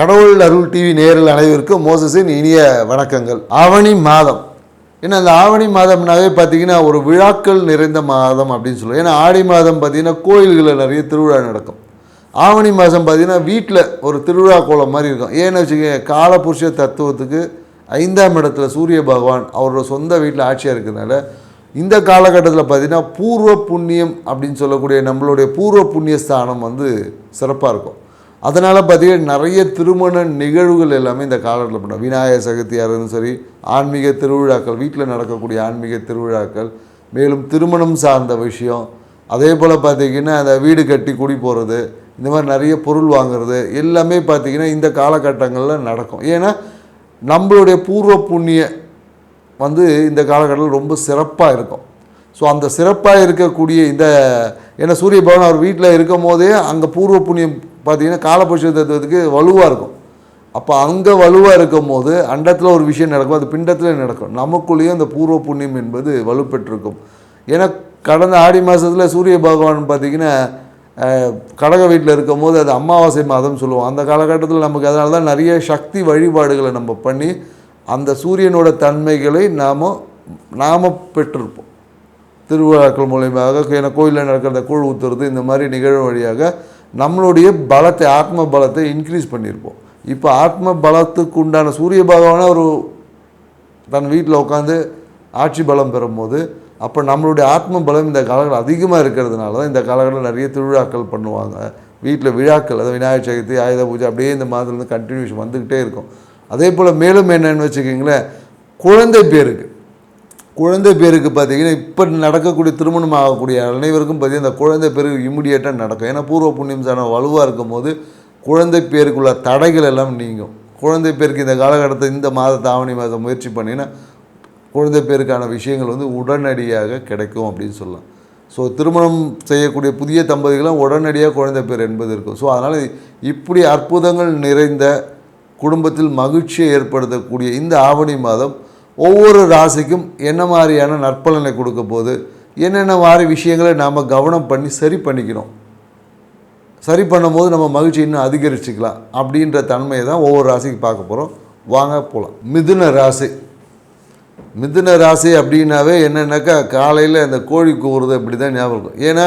கடவுள் அருள் டிவி நேரில் அனைவருக்கும் மோசஸின் இனிய வணக்கங்கள். ஆவணி மாதம். ஏன்னா அந்த ஆவணி மாதம்னாவே பார்த்தீங்கன்னா ஒரு விழாக்கள் நிறைந்த மாதம் அப்படின்னு சொல்லுவோம். ஏன்னா ஆடி மாதம் பார்த்தீங்கன்னா கோயில்களில் நிறைய திருவிழா நடக்கும். ஆவணி மாதம் பார்த்தீங்கன்னா வீட்டில் ஒரு திருவிழா கோலம் மாதிரி இருக்கும். ஏன்னு வச்சுக்கோங்க காலபுருஷ தத்துவத்துக்கு ஐந்தாம் இடத்துல சூரிய பகவான் அவரோட சொந்த வீட்டில் ஆட்சியாக இருக்கிறதுனால இந்த காலகட்டத்தில் பார்த்தீங்கன்னா பூர்வ புண்ணியம் அப்படின்னு சொல்லக்கூடிய நம்மளுடைய பூர்வ புண்ணிய ஸ்தானம் வந்து சிறப்பாக இருக்கும். அதனால் பார்த்தீங்கன்னா நிறைய திருமண நிகழ்வுகள் எல்லாமே இந்த காலத்தில் பண்ணோம் விநாயகர் சதுர்த்தியாக இருந்தாலும் சரி ஆன்மீக திருவிழாக்கள் வீட்டில் நடக்கக்கூடிய ஆன்மீக திருவிழாக்கள் மேலும் திருமணம் சார்ந்த விஷயம் அதே போல் பார்த்தீங்கன்னா அந்த வீடு கட்டி குடி போகிறது இந்த மாதிரி நிறைய பொருள் வாங்குறது எல்லாமே பார்த்திங்கன்னா இந்த காலகட்டங்களில் நடக்கும். ஏன்னா நம்மளுடைய பூர்வ புண்ணிய வந்து இந்த காலகட்டத்தில் ரொம்ப சிறப்பாக இருக்கும். ஸோ அந்த சிறப்பாக இருக்கக்கூடிய இந்த ஏன்னா சூரிய பகவான் அவர் வீட்டில் இருக்கும் போதே அங்கே பூர்வ புண்ணியம் பார்த்தீங்கன்னா காலபுருஷ தத்துவத்துக்கு வலுவாக இருக்கும். அப்போ அங்கே வலுவாக இருக்கும் போது அண்டத்தில் ஒரு விஷயம் நடக்கும் அது பிண்டத்தில் நடக்கும். நமக்குள்ளேயும் அந்த பூர்வ புண்ணியம் என்பது வலுப்பெற்றிருக்கும். ஏன்னா கடந்த ஆடி மாதத்தில் சூரிய பகவான் பார்த்திங்கன்னா கடக வீட்டில் இருக்கும் போது அது அமாவாசை மாதம் சொல்லுவோம். அந்த காலகட்டத்தில் நமக்கு அதனால தான் நிறைய சக்தி வழிபாடுகளை நம்ம பண்ணி அந்த சூரியனோட தன்மைகளை நாம் நாம் பெற்றிருப்போம். திருவிழாக்கள் மூலயமாக ஏன்னா கோயிலில் நடக்கிற கூழ் ஊற்றுறது இந்த மாதிரி நிகழ்வு வழியாக நம்மளுடைய பலத்தை ஆத்ம பலத்தை இன்க்ரீஸ் பண்ணியிருப்போம். இப்போ ஆத்ம பலத்துக்கு உண்டான சூரிய பகவானை ஒரு தன் வீட்டில் உட்காந்து ஆட்சி பலம் பெறும்போது அப்போ நம்மளுடைய ஆத்ம பலம் இந்த காலகட்டம் அதிகமாக இருக்கிறதுனால தான் இந்த காலகட்டத்தில் நிறைய திருவிழாக்கள் பண்ணுவாங்க. வீட்டில் விழாக்கள் அதாவது விநாயகர் சதுர்த்தி ஆயுத பூஜை அப்படியே இந்த மாதத்துலேருந்து கண்டினியூஷன் வந்துக்கிட்டே இருக்கும். அதே போல் மேலும் என்னன்னு வச்சுக்கிங்களேன் குழந்தை பேருக்கு. குழந்தை பேருக்கு பார்த்தீங்கன்னா இப்போ நடக்கக்கூடிய திருமணம் ஆகக்கூடிய அனைவருக்கும் பார்த்தீங்கன்னா அந்த குழந்தை பேருக்கு இம்மிடியேட்டாக நடக்கும். ஏன்னா பூர்வ புண்ணியம் சாணம் வலுவாக இருக்கும் போது குழந்தை பேருக்குள்ள தடைகள் எல்லாம் நீங்கும். குழந்தை பேருக்கு இந்த காலகட்டத்தில் இந்த மாதத்தை ஆவணி மாதம் முயற்சி பண்ணிங்கன்னா குழந்தை பேருக்கான விஷயங்கள் வந்து உடனடியாக கிடைக்கும் அப்படின்னு சொல்லலாம். ஸோ திருமணம் செய்யக்கூடிய புதிய தம்பதிகளும் உடனடியாக குழந்தை பேர் என்பது இருக்கும். ஸோ அதனால் இப்படி அற்புதங்கள் நிறைந்த குடும்பத்தில் மகிழ்ச்சியை ஏற்படுத்தக்கூடிய இந்த ஆவணி மாதம் ஒவ்வொரு ராசிக்கும் என்ன மாதிரியான நற்பலனை கொடுக்க போது என்னென்ன மாதிரி விஷயங்களை நாம் கவனம் பண்ணி சரி பண்ணிக்கணும் சரி பண்ணும்போது நம்ம மகிழ்ச்சி இன்னும் அதிகரிச்சுக்கலாம் அப்படின்ற தன்மையை தான் ஒவ்வொரு ராசிக்கு பார்க்க போகிறோம் வாங்க போகலாம் மிதுன ராசி. மிதுன ராசி அப்படின்னாவே என்னென்னாக்கா காலையில் இந்த கோழி கூவுறது அப்படி தான் ஞாபகம் இருக்கும். ஏன்னா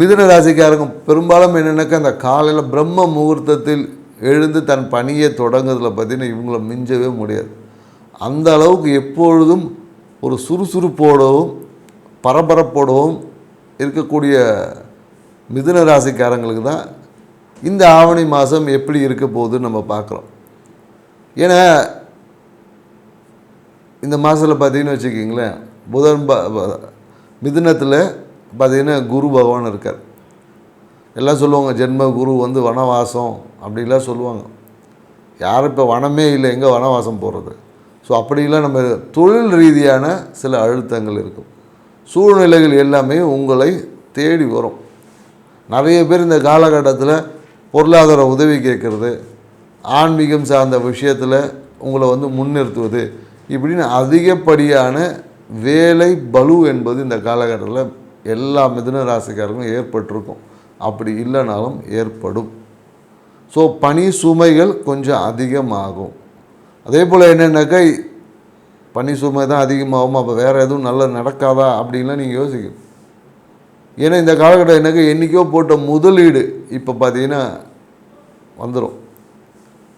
மிதுன ராசிக்காரங்க பெரும்பாலும் என்னென்னாக்கா அந்த காலையில் பிரம்ம முகூர்த்தத்தில் எழுந்து தன் பணியை தொடங்குறதுல பார்த்தீங்கன்னா இவங்கள மிஞ்சவே முடியாது. அந்த அளவுக்கு எப்பொழுதும் ஒரு சுறுசுறுப்போடவும் பரபரப்போடவும் இருக்கக்கூடிய மிதுன ராசிக்காரங்களுக்கு தான் இந்த ஆவணி மாதம் எப்படி இருக்க போகுதுன்னு நம்ம பார்க்குறோம். ஏன்னா இந்த மாதத்தில் பார்த்தீங்கன்னு வச்சுக்கிங்களேன் புதன் ப மிதுனத்தில் பார்த்தீங்கன்னா குரு பகவான் இருக்கார். எல்லாம் சொல்லுவாங்க ஜென்ம குரு வந்து வனவாசம் அப்படிலாம் சொல்லுவாங்க. யாரும் இப்போ வனமே இல்லை எங்கே வனவாசம் போகிறது? ஸோ அப்படிலாம் நம்ம தொழில் ரீதியான சில அழுத்தங்கள் இருக்கும். சூழ்நிலைகள் எல்லாமே உங்களை தேடி வரும். நிறைய பேர் இந்த காலகட்டத்தில் பொருளாதார உதவி கேட்குறது ஆன்மீகம் சார்ந்த விஷயத்தில் உங்களை வந்து முன்னிறுத்துவது இப்படின்னு அதிகப்படியான வேலை பலு என்பது இந்த காலகட்டத்தில் எல்லா மிதுன ராசிக்காரர்களும் ஏற்பட்டிருக்கும். அப்படி இல்லைனாலும் ஏற்படும். ஸோ பனி சுமைகள் கொஞ்சம் அதிகமாகும். அதே போல் என்னென்னாக்கா பனி சுமை தான் அதிகமாகும்? அப்போ வேறு எதுவும் நல்ல நடக்காதா? அப்படின்லாம் நீங்கள் யோசிக்கணும். ஏன்னா இந்த காலகட்டம் என்னக்கா என்றைக்கோ போட்ட முதலீடு இப்போ பார்த்தீங்கன்னா வந்துடும்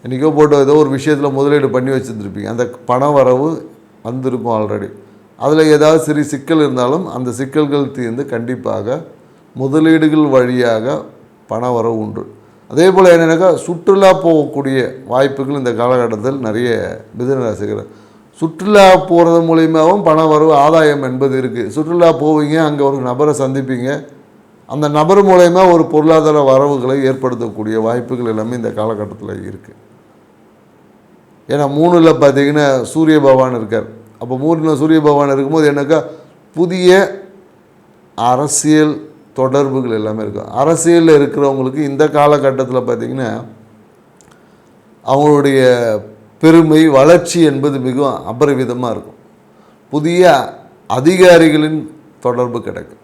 என்றைக்கோ போட்ட ஏதோ ஒரு விஷயத்தில் முதலீடு பண்ணி வச்சுருந்துருப்பீங்க. அந்த பண வரவு வந்திருக்கும் ஆல்ரெடி அதில் ஏதாவது சிறு சிக்கல் இருந்தாலும் அந்த சிக்கல்கள் தீர்ந்து கண்டிப்பாக முதலீடுகள் வழியாக பண வரவு உண்டு. அதே போல் என்னென்னாக்கா சுற்றுலா போகக்கூடிய வாய்ப்புகள் இந்த காலகட்டத்தில் நிறைய மிதுன ராசிகள் சுற்றுலா போகிறது மூலியமாகவும் பண வரவு ஆதாயம் என்பது இருக்குது சுற்றுலா போவீங்க அங்கே ஒரு நபரை சந்திப்பீங்க. அந்த நபர் மூலயமா ஒரு பொருளாதார வரவுகளை ஏற்படுத்தக்கூடிய வாய்ப்புகள் எல்லாமே இந்த காலகட்டத்தில் இருக்குது ஏன்னா மூணில் பார்த்தீங்கன்னா சூரிய பகவான் இருக்கார். அப்போ மூணில் சூரிய பகவான் இருக்கும்போது என்னக்கா? புதிய அரசியல் தொடர்புகள் எல்லாமே இருக்கும். அரசியலில் இருக்கிறவங்களுக்கு இந்த காலகட்டத்தில் பார்த்திங்கன்னா அவங்களுடைய பெருமை வளர்ச்சி என்பது மிகவும் அபரிவிதமாக இருக்கும். புதிய அதிகாரிகளின் தொடர்பு கிடைக்கும்.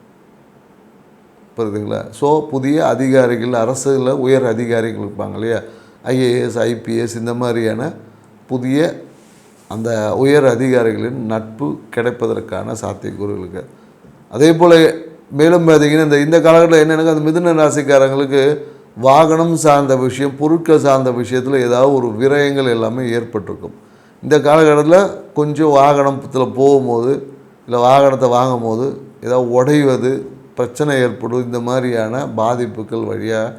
புரியுதுங்களா? ஸோ புதிய அதிகாரிகள் அரசில் உயர் அதிகாரிகள் இருப்பாங்க இல்லையா? ஐஏஎஸ் ஐபிஎஸ் இந்த மாதிரியான புதிய அந்த உயர் அதிகாரிகளின் நட்பு கிடைப்பதற்கான சாத்தியக்கூறுகளுக்கு அதே போல் மேலும் பார்த்தீங்கன்னா இந்த இந்த காலகட்டத்தில் என்னென்னா அந்த மிதுன ராசிக்காரங்களுக்கு வாகனம் சார்ந்த விஷயம் பொருட்கள் சார்ந்த விஷயத்தில் ஏதாவது ஒரு விரயங்கள் எல்லாமே ஏற்பட்டிருக்கும். இந்த காலகட்டத்தில் கொஞ்சம் வாகனத்தில் போகும்போது இல்லை வாகனத்தை வாங்கும் போது ஏதாவது உடைவது பிரச்சனை ஏற்படும் இந்த மாதிரியான பாதிப்புகள் வழியாக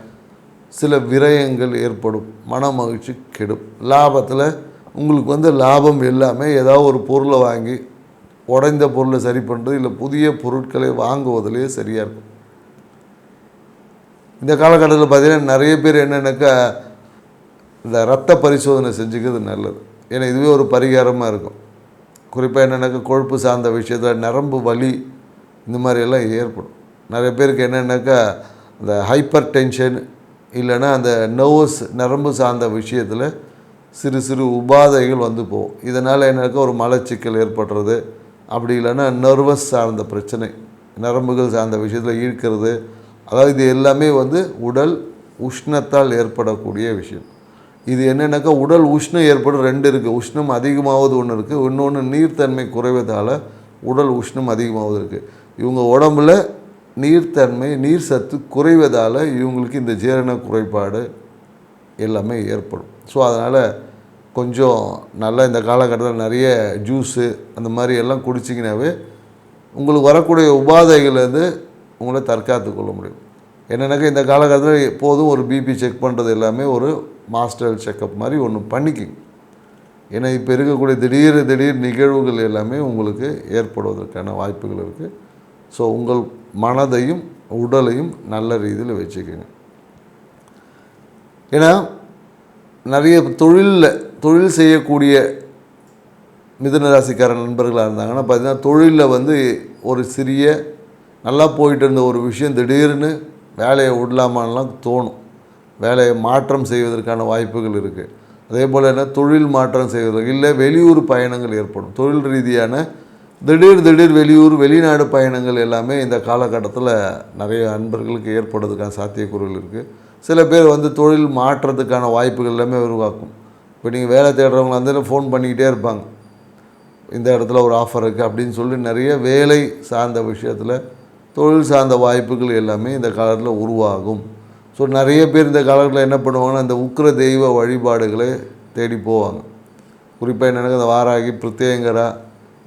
சில விரயங்கள் ஏற்படும். மன மகிழ்ச்சி கெடும். லாபத்தில் உங்களுக்கு வந்து லாபம் எல்லாமே ஏதாவது ஒரு பொருளை வாங்கி உடைந்த பொருளை சரி பண்ணுறது இல்லை புதிய பொருட்களை வாங்குவதிலே சரியாக இருக்கும். இந்த காலகட்டத்தில் பார்த்தீங்கன்னா நிறைய பேர் என்னென்னாக்கா இந்த ரத்த பரிசோதனை செஞ்சுக்கிறது நல்லது. ஏன்னா இதுவே ஒரு பரிகாரமாக இருக்கும். குறிப்பாக என்னென்னாக்கா கொழுப்பு சார்ந்த விஷயத்தில் நரம்பு வலி இந்த மாதிரியெல்லாம் ஏற்படும். நிறைய பேருக்கு என்னென்னாக்கா இந்த ஹைப்பர் டென்ஷன் இல்லைன்னா அந்த நர்வஸ் நரம்பு சார்ந்த விஷயத்தில் சிறு சிறு உபாதைகள் வந்து போகும். இதனால் என்னக்கா ஒரு மலச்சிக்கல் ஏற்படுறது அப்படி இல்லைன்னா நர்வஸ் சார்ந்த பிரச்சனை நரம்புகள் சார்ந்த விஷயத்தில் ஈர்க்கிறது. அதாவது இது எல்லாமே வந்து உடல் உஷ்ணத்தால் ஏற்படக்கூடிய விஷயம். இது என்னென்னாக்கா உடல் உஷ்ணம் ஏற்படும் ரெண்டு இருக்குது உஷ்ணம் அதிகமாவது ஒன்று இருக்குது இன்னொன்று நீர்த்தன்மை குறைவதால் உடல் உஷ்ணம் அதிகமாவது இருக்குது இவங்க உடம்புல நீர்த்தன்மை நீர் சத்து குறைவதால் இவங்களுக்கு இந்த ஜீரண குறைபாடு எல்லாமே ஏற்படும். ஸோ அதனால் கொஞ்சம் நல்லா இந்த காலகட்டத்தில் நிறைய ஜூஸு அந்த மாதிரி எல்லாம் குடிச்சிங்கனாவே உங்களுக்கு வரக்கூடிய உபாதைகள்லேருந்து உங்களை தற்காத்து கொள்ள முடியும். என்னென்னாக்கா இந்த காலகட்டத்தில் எப்போதும் ஒரு பிபி செக் பண்ணுறது எல்லாமே ஒரு மாஸ்டர் செக்கப் மாதிரி ஒன்று பண்ணிக்கிங்க. ஏன்னா இப்போ இருக்கக்கூடிய திடீர் திடீர் நிகழ்வுகள் எல்லாமே உங்களுக்கு ஏற்படுவதற்கான வாய்ப்புகள் இருக்குது ஸோ உங்கள் மனதையும் உடலையும் நல்ல ரீதியில் வச்சுக்கோங்க. ஏன்னா நிறைய தொழிலில் தொழில் செய்யக்கூடிய மிதனராசிக்கார நண்பர்களாக இருந்தாங்கன்னா பார்த்தீங்கன்னா தொழிலில் வந்து ஒரு சிறிய நல்லா போயிட்டு இருந்த ஒரு விஷயம் திடீர்னு வேலையை விடலாமான்லாம் தோணும். வேலையை மாற்றம் செய்வதற்கான வாய்ப்புகள் இருக்குது அதே போல் என்ன தொழில் மாற்றம் செய்வதற்கு இல்லை வெளியூர் பயணங்கள் ஏற்படும். தொழில் ரீதியான திடீர் திடீர் வெளியூர் வெளிநாடு பயணங்கள் எல்லாமே இந்த காலகட்டத்தில் நிறைய அன்பர்களுக்கு ஏற்படுறதுக்கான சாத்தியக்கூறுகள் இருக்குது சில பேர் வந்து தொழில் மாற்றத்துக்கான வாய்ப்புகள் எல்லாமே உருவாக்கும். இப்போ நீங்கள் வேலை தேடுறவங்க வந்து ஃபோன் பண்ணிக்கிட்டே இருப்பாங்க. இந்த இடத்துல ஒரு ஆஃபர் இருக்குது அப்படின்னு சொல்லி நிறைய வேலை சார்ந்த விஷயத்தில் தொழில் சார்ந்த வாய்ப்புகள் எல்லாமே இந்த காலத்தில் உருவாகும். ஸோ நிறைய பேர் இந்த காலத்தில் என்ன பண்ணுவாங்கன்னா அந்த உக்கிர தெய்வ வழிபாடுகளை தேடி போவாங்க. குறிப்பாக என்னென்னா அந்த வாராகி பிரத்யேங்கரா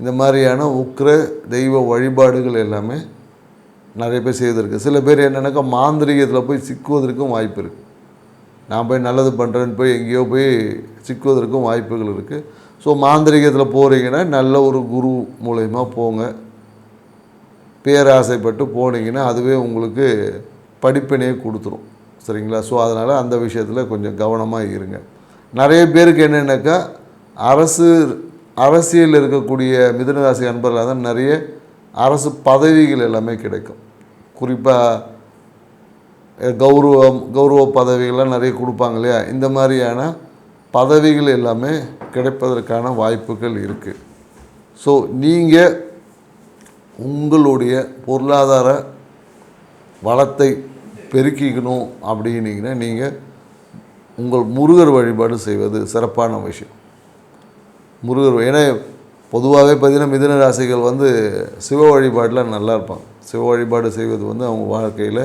இந்த மாதிரியான உக்கிர தெய்வ வழிபாடுகள் எல்லாமே நிறைய பேர் செய்திருக்கு. சில பேர் என்னென்னாக்கா மாந்திரிகத்தில் போய் சிக்குவதற்கும் வாய்ப்பு இருக்குது நான் போய் நல்லது பண்ணுறேன்னு போய் எங்கேயோ போய் சிக்குவதற்கும் வாய்ப்புகள் இருக்குது ஸோ மாந்திரிகத்தில் போகிறீங்கன்னா நல்ல ஒரு குரு மூலயமா போங்க. பேராசைப்பட்டு போனீங்கன்னா அதுவே உங்களுக்கு படிப்பினையே கொடுத்துரும். சரிங்களா? ஸோ அதனால் அந்த விஷயத்தில் கொஞ்சம் கவனமாக இருங்க. நிறைய பேருக்கு என்னென்னாக்கா அரசு அரசியல் இருக்கக்கூடிய மிதனராசி அன்பர்களாக தான் நிறைய அரசு பதவிகள் எல்லாமே கிடைக்கும். குறிப்பாக கௌரவம் கௌரவ பதவிகள்லாம் நிறைய கொடுப்பாங்க இல்லையா? இந்த மாதிரியான பதவிகள் எல்லாமே கிடைப்பதற்கான வாய்ப்புகள் இருக்குது ஸோ நீங்கள் உங்களுடைய பொருளாதார வளத்தை பெருக்கிக்கணும் அப்படின்னீங்கன்னா நீங்கள் உங்கள் முருகர் வழிபாடு செய்வது சிறப்பான விஷயம். முருகர் ஏன்னா பொதுவாகவே பார்த்தீங்கன்னா மிதன ராசிகள் வந்து சிவ வழிபாட்டில் நல்லா இருப்பாங்க. சிவ வழிபாடு செய்வது வந்து அவங்க வாழ்க்கையில்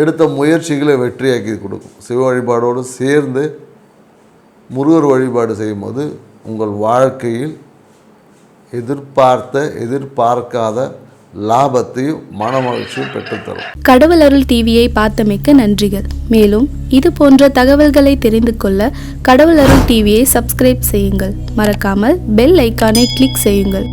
எடுத்த முயற்சிகளை வெற்றியாக்கி கொடுக்கும். சிவ வழிபாடோடு சேர்ந்து முருகர் வழிபாடு செய்யும்போது உங்கள் வாழ்க்கையில் எதிர்பார்த்த எதிர்பார்க்காத லாபத்தையும் மனமகிழ்ச்சியும் பெற்றுத்தரும். கடவுள் அருள் டிவியை பார்த்தமைக்க நன்றிகள். மேலும் இது போன்ற தகவல்களை தெரிந்து கொள்ள கடவுள் அருள் டிவியை சப்ஸ்கிரைப் செய்யுங்கள். மறக்காமல் பெல் ஐக்கானை கிளிக் செய்யுங்கள்.